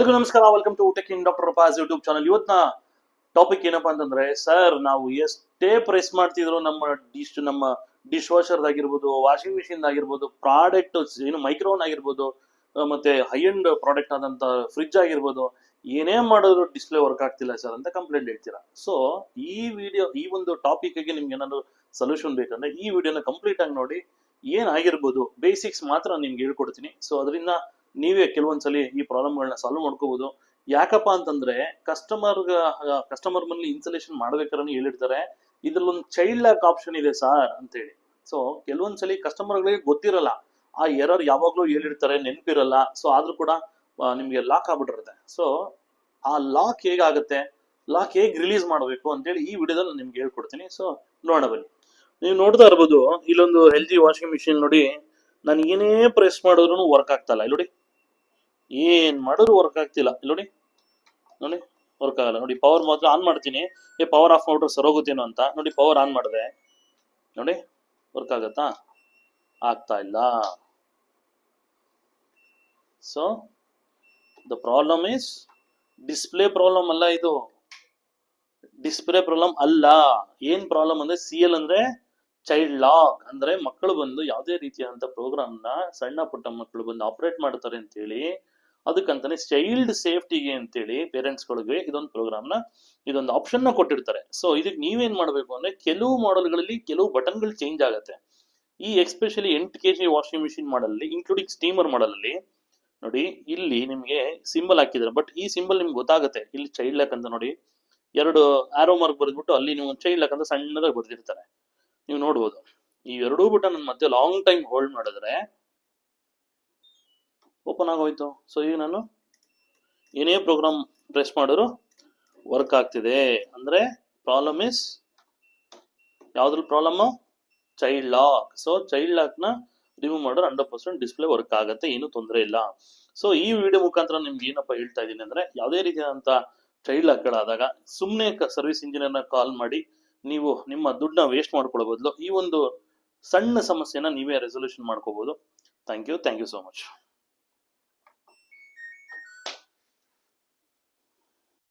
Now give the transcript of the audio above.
ಎಲ್ರಿಗೂ ನಮಸ್ಕಾರ. Welcome to tech in doctor pass YouTube channel ಇವತ್ತಿನ ಟಾಪಿಕ್ ಏನಪ್ಪಾ ಅಂತಂದ್ರೆ ಸರ್ ನಾವು ಎಷ್ಟೇ ಪ್ರೆಸ್ ಮಾಡ್ತಿದ್ರು ನಮ್ಮ ಡಿಶ್ ನಮ್ಮ ಡಿಶ್ ವಾಷರ್ ಆಗಿರ್ಬೋದು ವಾಷಿಂಗ್ ಮಿಷಿನ್ ಆಗಿರ್ಬೋದು ಪ್ರಾಡಕ್ಟ್ ಏನು ಮೈಕ್ರೋನ್ ಆಗಿರ್ಬೋದು ಮತ್ತೆ ಹೈ ಎಂಡ್ ಪ್ರಾಡಕ್ಟ್ ಆದಂತ ಫ್ರಿಜ್ ಆಗಿರ್ಬೋದು, ಏನೇ ಮಾಡಿದ್ರು ಡಿಸ್ಪ್ಲೇ ವರ್ಕ್ ಆಗ್ತಿಲ್ಲ ಸರ್ ಅಂತ ಕಂಪ್ಲೇಂಟ್ ಹೇಳ್ತೀರಾ? ಸೊ ಈ ವಿಡಿಯೋ ಈ ಒಂದು ಟಾಪಿಕ್ಗೆ ನಿಮ್ಗೆ ಏನಾದ್ರು ಸೊಲ್ಯೂಷನ್ ಬೇಕಂದ್ರೆ, ಈ ವಿಡಿಯೋನ ಕಂಪ್ಲೀಟ್ ಆಗಿ ನೋಡಿ ಏನಾಗಿರ್ಬೋದು ಬೇಸಿಕ್ಸ್ ಮಾತ್ರ ನಿಮ್ಗೆ ಹೇಳ್ಕೊಡ್ತೀನಿ. ಸೊ ಅದರಿಂದ ನೀವೇ ಕೆಲವೊಂದ್ಸಲಿ ಈ ಪ್ರಾಬ್ಲಮ್ಗಳನ್ನ ಸಾಲ್ವ್ ಮಾಡ್ಕೋಬಹುದು ಯಾಕಪ್ಪ ಅಂತಂದ್ರೆ ಕಸ್ಟಮರ್ ಕಸ್ಟಮರ್ ಮನೇಲಿ ಇನ್ಸಲೇಷನ್ ಮಾಡ್ಬೇಕಾದ್ರೆ ಹೇಳಿರ್ತಾರೆ. ಇದ್ರಲ್ಲೊಂದು ಚೈಲ್ಡ್ ಲಾಕ್ ಆಪ್ಷನ್ ಇದೆ ಸರ್ ಅಂತೇಳಿ. ಸೊ ಕೆಲವೊಂದ್ಸಲಿ ಕಸ್ಟಮರ್ಗಳಿಗೆ ಗೊತ್ತಿರಲ್ಲ. ಆ ಎರರ್ ಯಾವಾಗ್ಲೂ ಹೇಳಿರ್ತಾರೆ, ನೆನಪಿರಲ್ಲ. ಸೊ ಆದ್ರೂ ಕೂಡ ನಿಮ್ಗೆ ಲಾಕ್ ಆಗ್ಬಿಟ್ಟಿರುತ್ತೆ. ಸೊ ಆ ಲಾಕ್ ಹೇಗಾಗುತ್ತೆ? ಲಾಕ್ ಹೇಗ್ ರಿಲೀಸ್ ಮಾಡಬೇಕು ಅಂತೇಳಿ ಈ ವಿಡಿಯೋದಲ್ಲಿ ನಿಮ್ಗೆ ಹೇಳ್ಕೊಡ್ತೀನಿ. ಸೊ ನೋಡೋಣ ಬನ್ನಿ. ನೀವು ನೋಡ್ತಾ ಇರ್ಬೋದು, ಇಲ್ಲೊಂದು ಹೆಲ್ದಿ ವಾಷಿಂಗ್ ಮಿಷಿನ್ ನೋಡಿ, ನಾನು ಏನೇ ಪ್ರೆಸ್ ಮಾಡಿದ್ರು ವರ್ಕ್ ಆಗ್ತಲ್ಲ ಇಲ್ಲಿ ನೋಡಿ. ಏನ್ ಮಾಡಿದ್ರು ವರ್ಕ್ ಆಗ್ತಿಲ್ಲ. ನೋಡಿ ನೋಡಿ ವರ್ಕ್ ಆಗಲ್ಲ. ನೋಡಿ ಪವರ್ ಮಾತ್ರ ಆನ್ ಮಾಡ್ತೀನಿ. ಏ ಪವರ್ ಆಫ್ ಮಾಡಿದ್ರೆ ಸರೋಗುತ್ತೇನೋ ಅಂತ. ನೋಡಿ ಪವರ್ ಆನ್ ಮಾಡಿದೆ. ನೋಡಿ ವರ್ಕ್ ಆಗತ್ತಾ? ಆಗ್ತಾ ಇಲ್ಲ. So the problem is display problem ಅಲ್ಲ ಇದು. ಡಿಸ್ಪ್ಲೇ ಪ್ರಾಬ್ಲಮ್ ಅಲ್ಲ. ಏನ್ ಪ್ರಾಬ್ಲಮ್ ಅಂದ್ರೆ ಸಿ ಎಲ್ ಅಂದ್ರೆ ಚೈಲ್ಡ್ ಲಾಕ್ ಅಂದ್ರೆ ಮಕ್ಕಳು ಬಂದು ಯಾವುದೇ ರೀತಿಯಾದಂತ ಪ್ರೋಗ್ರಾಮ್ನ ಸಣ್ಣ ಪುಟ್ಟ ಮಕ್ಕಳು ಬಂದು ಆಪರೇಟ್ ಮಾಡ್ತಾರೆ ಅಂತೇಳಿ ಅದಕ್ಕಂತಾನೆ ಚೈಲ್ಡ್ ಸೇಫ್ಟಿಗೆ ಅಂತೇಳಿ ಪೇರೆಂಟ್ಸ್ ಗಳಿಗೆ ಇದೊಂದು ಪ್ರೋಗ್ರಾಮ್ನ ಇದೊಂದು ಆಪ್ಷನ್ನ ಕೊಟ್ಟಿರ್ತಾರೆ. ಸೊ ಇದಕ್ಕೆ ನೀವೇನ್ ಮಾಡಬೇಕು ಅಂದ್ರೆ ಕೆಲವು ಮಾಡೆಲ್ಗಳಲ್ಲಿ ಕೆಲವು ಬಟನ್ಗಳು ಚೇಂಜ್ ಆಗುತ್ತೆ. ಈ ಎಕ್ಸ್ಪೆಷಲಿ ಎಂಟು ಕೆ ಜಿ ವಾಷಿಂಗ್ ಮಿಷಿನ್ ಮಾಡಲ್ಲಿ ಇನ್ಕ್ಲೂಡಿಂಗ್ ಸ್ಟೀಮರ್ ಮಾಡಲಲ್ಲಿ ನೋಡಿ ಇಲ್ಲಿ ನಿಮಗೆ ಸಿಂಬಲ್ ಹಾಕಿದ್ದಾರೆ. ಬಟ್ ಈ ಸಿಂಬಲ್ ನಿಮ್ಗೆ ಗೊತ್ತಾಗುತ್ತೆ. ಇಲ್ಲಿ ಚೈಲ್ಡ್ ಲಾಕ್ ಅಂತ ನೋಡಿ ಎರಡು ಆರೋ ಮಾರ್ಕ್ ಬರೆದ್ಬಿಟ್ಟು ಅಲ್ಲಿ ನೀವು ಚೈಲ್ಡ್ ಲಾಕ್ ಅಂತ ಸಣ್ಣದಾಗಿ ಬರೆದಿರ್ತಾರೆ. ನೀವು ನೋಡ್ಬೋದು. ಈ ಎರಡೂ ಬಟನ್ ಮಧ್ಯೆ ಲಾಂಗ್ ಟೈಮ್ ಹೋಲ್ಡ್ ಮಾಡಿದ್ರೆ ಓಪನ್ ಆಗೋಯ್ತು. ಸೊ ಈಗ ನಾನು ಏನೇ ಪ್ರೋಗ್ರಾಮ್ ಪ್ರೆಸ್ ಮಾಡಿದ್ರು ವರ್ಕ್ ಆಗ್ತಿದೆ. ಅಂದ್ರೆ ಪ್ರಾಬ್ಲಮ್ ಇಸ್ ಯಾವ್ದ್ರಲ್ಲಿ problem child lock so child ಲಾಕ್ನ remove ಮಾಡಿದ್ರೆ ಹಂಡ್ರೆಡ್ ಪರ್ಸೆಂಟ್ ಡಿಸ್ಪ್ಲೇ ವರ್ಕ್ ಆಗುತ್ತೆ, ಏನು ತೊಂದರೆ ಇಲ್ಲ. ಸೊ ಈ ವಿಡಿಯೋ ಮುಖಾಂತರ ನಿಮ್ಗೆ ಏನಪ್ಪ ಹೇಳ್ತಾ ಇದ್ದೀನಿ ಅಂದ್ರೆ ಯಾವುದೇ ರೀತಿಯಾದಂತ ಚೈಲ್ಡ್ ಲಾಕ್ಗಳಾದಾಗ ಸುಮ್ಮನೆ ಸರ್ವಿಸ್ ಇಂಜಿನಿಯರ್ನ ಕಾಲ್ ಮಾಡಿ ನೀವು ನಿಮ್ಮ ದುಡ್ಡನ್ನ ವೇಸ್ಟ್ ಮಾಡ್ಕೊಳ್ಳೋ ಬದಲು ಈ ಒಂದು ಸಣ್ಣ ಸಮಸ್ಯೆನ ನೀವೇ ರೆಸೊಲ್ಯೂಷನ್ ಮಾಡ್ಕೋಬಹುದು thank you thank you so much